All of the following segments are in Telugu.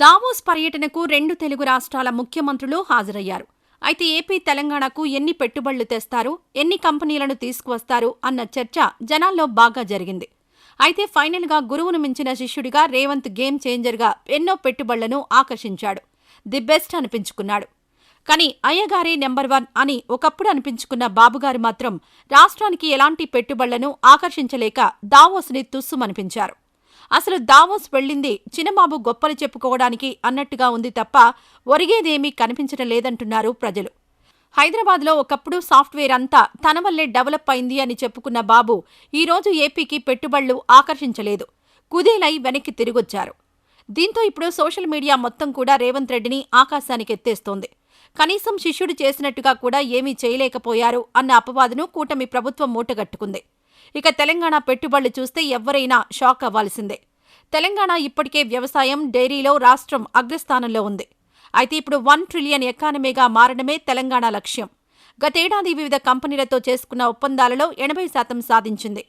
దావోస్ పర్యటనకు రెండు తెలుగు రాష్ట్రాల ముఖ్యమంత్రులు హాజరయ్యారు. అయితే ఏపీ తెలంగాణకు ఎన్ని పెట్టుబడులు తెస్తారు ఎన్ని కంపెనీలను తీసుకువస్తారు అన్న చర్చ జనాల్లో బాగా జరిగింది. అయితే ఫైనల్గా గురువును మించిన శిష్యుడిగా రేవంత్ గేమ్ చేంజర్గా ఎన్నో పెట్టుబడులను ఆకర్షించాడు. The best అనిపించుకున్నాడు. కానీ అయ్యగారే నెంబర్ వన్ అని ఒకప్పుడు అనిపించుకున్న బాబుగారు మాత్రం రాష్ట్రానికి ఎలాంటి పెట్టుబడులను ఆకర్షించలేక దావోస్ని తుస్సుమనిపించారు. అసలు దావోస్ వెళ్ళింది చిన్నబాబు గొప్పలు చెప్పుకోవడానికి అన్నట్టుగా ఉంది తప్ప ఒరిగేదేమీ కనిపించడం లేదంటున్నారు ప్రజలు. హైదరాబాద్లో ఒకప్పుడు సాఫ్ట్వేర్ అంతా తన వల్లే డెవలప్ అయింది అని చెప్పుకున్న బాబు ఈరోజు ఏపీకి పెట్టుబడులు ఆకర్షించలేదు. కుదేలై వెనక్కి తిరిగొచ్చారు. దీంతో ఇప్పుడు సోషల్ మీడియా మొత్తం కూడా రేవంత్ రెడ్డిని ఆకాశానికి ఎత్తేస్తోంది. కనీసం శిష్యుడు చేసినట్టుగా కూడా ఏమీ చేయలేకపోయారు అన్న అపవాదును కూటమి ప్రభుత్వం మూటగట్టుకుంది. ఇక తెలంగాణ పెట్టుబడులు చూస్తే ఎవరైనా షాక్ అవ్వాల్సిందే. తెలంగాణ ఇప్పటికే వ్యవసాయం డైరీలో రాష్ట్రం అగ్రస్థానంలో ఉంది. అయితే ఇప్పుడు వన్ ట్రిలియన్ ఎకానమీగా మారడమే తెలంగాణ లక్ష్యం. గతేడాది వివిధ కంపెనీలతో చేసుకున్న ఒప్పందాలలో ఎనభై శాతం సాధించింది.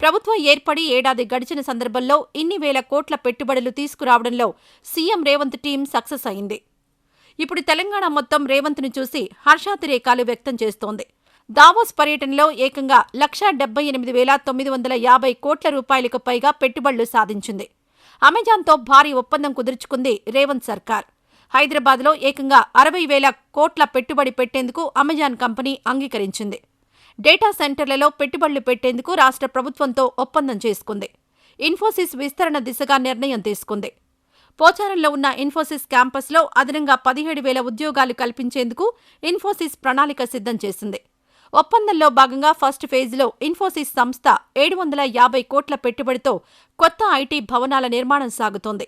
ప్రభుత్వం ఏర్పడి ఏడాది గడిచిన సందర్భంలో ఇన్ని వేల కోట్ల పెట్టుబడులు తీసుకురావడంలో సీఎం రేవంత్ టీం సక్సెస్ అయింది. ఇప్పుడు తెలంగాణ మొత్తం రేవంత్ను చూసి హర్షాతిరేకాలు వ్యక్తం చేస్తోంది. దావోస్ పర్యటనలో ఏకంగా లక్షా డెబ్బై ఎనిమిది వేల తొమ్మిది వందల యాభై కోట్ల రూపాయలకు పైగా పెట్టుబడులు సాధించింది. అమెజాన్తో భారీ ఒప్పందం కుదుర్చుకుంది రేవంత్ సర్కార్. హైదరాబాద్లో ఏకంగా అరవై వేల కోట్ల పెట్టుబడి పెట్టేందుకు అమెజాన్ కంపెనీ అంగీకరించింది. డేటా సెంటర్లలో పెట్టుబడులు పెట్టేందుకు రాష్ట్ర ప్రభుత్వంతో ఒప్పందం చేసుకుంది. ఇన్ఫోసిస్ విస్తరణ దిశగా నిర్ణయం తీసుకుంది. పోచారంలో ఉన్న ఇన్ఫోసిస్ క్యాంపస్లో అదనంగా పదిహేడు వేల ఉద్యోగాలు కల్పించేందుకు ఇన్ఫోసిస్ ప్రణాళిక సిద్ధం చేసింది. ఒప్పందంలో భాగంగా ఫస్ట్ ఫేజ్లో ఇన్ఫోసిస్ సంస్థ ఏడు వందల యాభై కోట్ల పెట్టుబడితో కొత్త ఐటీ భవనాల నిర్మాణం సాగుతోంది.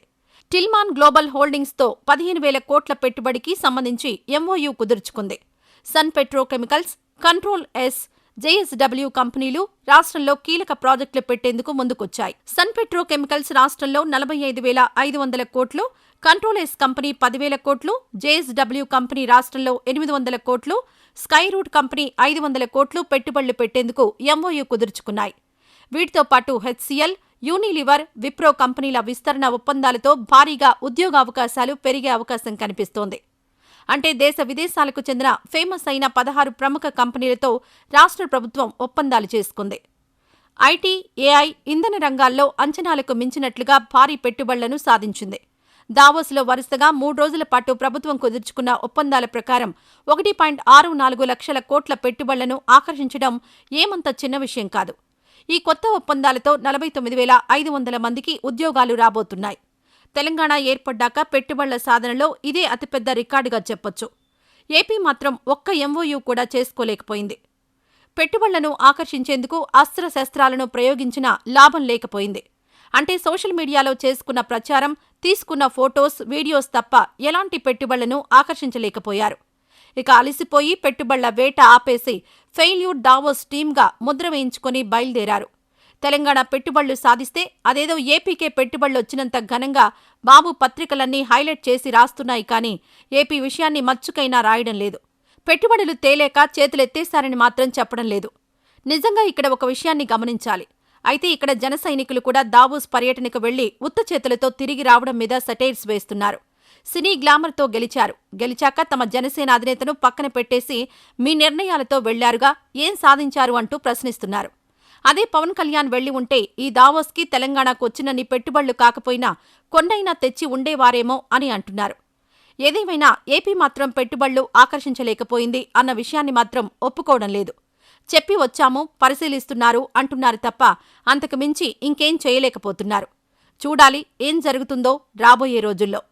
టిల్మాన్ గ్లోబల్ హోల్డింగ్స్తో పదిహేను వేల కోట్ల పెట్టుబడికి సంబంధించి MoU కుదుర్చుకుంది. Sun Petrochemicals control S JSW కంపెనీలు రాష్ట్రంలో కీలక ప్రాజెక్టులు పెట్టేందుకు ముందుకొచ్చాయి. సన్ పెట్రోకెమికల్స్ రాష్ట్రంలో నలభై ఐదు వేల ఐదు వందల కోట్లు కంట్రోల్ కంపెనీ పదివేల కోట్లు జేఎస్డబ్ల్యూ కంపెనీ రాష్ట్రంలో ఎనిమిది వందల కోట్లు స్కై రూట్ కంపెనీ ఐదు వందల కోట్లు పెట్టుబడులు పెట్టేందుకు ఎంఓయూ కుదుర్చుకున్నాయి. వీటితో పాటు హెచ్సిఎల్ యూనిలివర్ విప్రో కంపెనీల విస్తరణ ఒప్పందాలతో భారీగా ఉద్యోగావకాశాలు పెరిగే అవకాశం కనిపిస్తోంది. అంటే దేశ విదేశాలకు చెందిన ఫేమస్ అయిన పదహారు ప్రముఖ కంపెనీలతో రాష్ట్ర ప్రభుత్వం ఒప్పందాలు చేసుకుంది. ఐటీ ఏఐ ఇంధన రంగాల్లో అంచనాలకు మించినట్లుగా భారీ పెట్టుబడులను సాధించింది. దావోస్లో వరుసగా మూడు రోజుల పాటు ప్రభుత్వం కుదుర్చుకున్న ఒప్పందాల ప్రకారం ఒకటి పాయింట్ ఆరు నాలుగు లక్షల కోట్ల పెట్టుబడులను ఆకర్షించడం ఏమంత చిన్న విషయం కాదు. ఈ కొత్త ఒప్పందాలతో నలభై తొమ్మిది వేల ఐదు వందల మందికి ఉద్యోగాలు రాబోతున్నాయి. తెలంగాణ ఏర్పడ్డాక పెట్టుబడుల సాధనలో ఇదే అతిపెద్ద రికార్డుగా చెప్పొచ్చు. ఏపీ మాత్రం ఒక్క ఎంఓయూ కూడా చేసుకోలేకపోయింది. పెట్టుబడులను ఆకర్షించేందుకు అస్త్రశస్త్రాలను ప్రయోగించినా లాభం లేకపోయింది. అంటే సోషల్ మీడియాలో చేసుకున్న ప్రచారం తీసుకున్న ఫోటోస్ వీడియోస్ తప్ప ఎలాంటి పెట్టుబడులను ఆకర్షించలేకపోయారు. ఇక అలసిపోయి పెట్టుబడుల వేట ఆపేసి ఫెయిల్యూర్ దావోస్ టీమ్గా ముద్ర వేయించుకుని బయలుదేరారు. తెలంగాణ పెట్టుబడులు సాధిస్తే అదేదో ఏపీకే పెట్టుబడులు వచ్చినంత ఘనంగా బాబు పత్రికలన్నీ హైలైట్ చేసి రాస్తున్నాయి కానీ ఏపీ విషయాన్ని మచ్చుకైనా రాయడం లేదు. పెట్టుబడులు తేలేక చేతులెత్తేశారని మాత్రం చెప్పడం లేదు. నిజంగా ఇక్కడ ఒక విషయాన్ని గమనించాలి. అయితే ఇక్కడ జన సైనికులు కూడా దావోస్ పర్యటనకు వెళ్ళి ఉత్త చేతులతో తిరిగి రావడం మీద సటైర్స్ వేస్తున్నారు. సినీ గ్లామర్తో గెలిచారు. గెలిచాక తమ జనసేన అధినేతను పక్కన పెట్టేసి మీ నిర్ణయాలతో వెళ్ళారుగా ఏం సాధించారు అంటూ ప్రశ్నిస్తున్నారు. అదే పవన్ కళ్యాణ్ వెళ్ళి ఉంటే ఈ దావోస్కి తెలంగాణకు వచ్చినన్ని పెట్టుబడులు కాకపోయినా కొన్నైనా తెచ్చి ఉండేవారేమో అని అంటున్నారు. ఏదేమైనా ఏపీ మాత్రం పెట్టుబడులు ఆకర్షించలేకపోయింది అన్న విషయాన్ని మాత్రం ఒప్పుకోవడం లేదు. చెప్పి వచ్చాము పరిశీలిస్తున్నారు అంటున్నారు తప్ప అంతకు మించి ఇంకేం చేయలేకపోతున్నారు. చూడాలి ఏం జరుగుతుందో రాబోయే రోజుల్లో.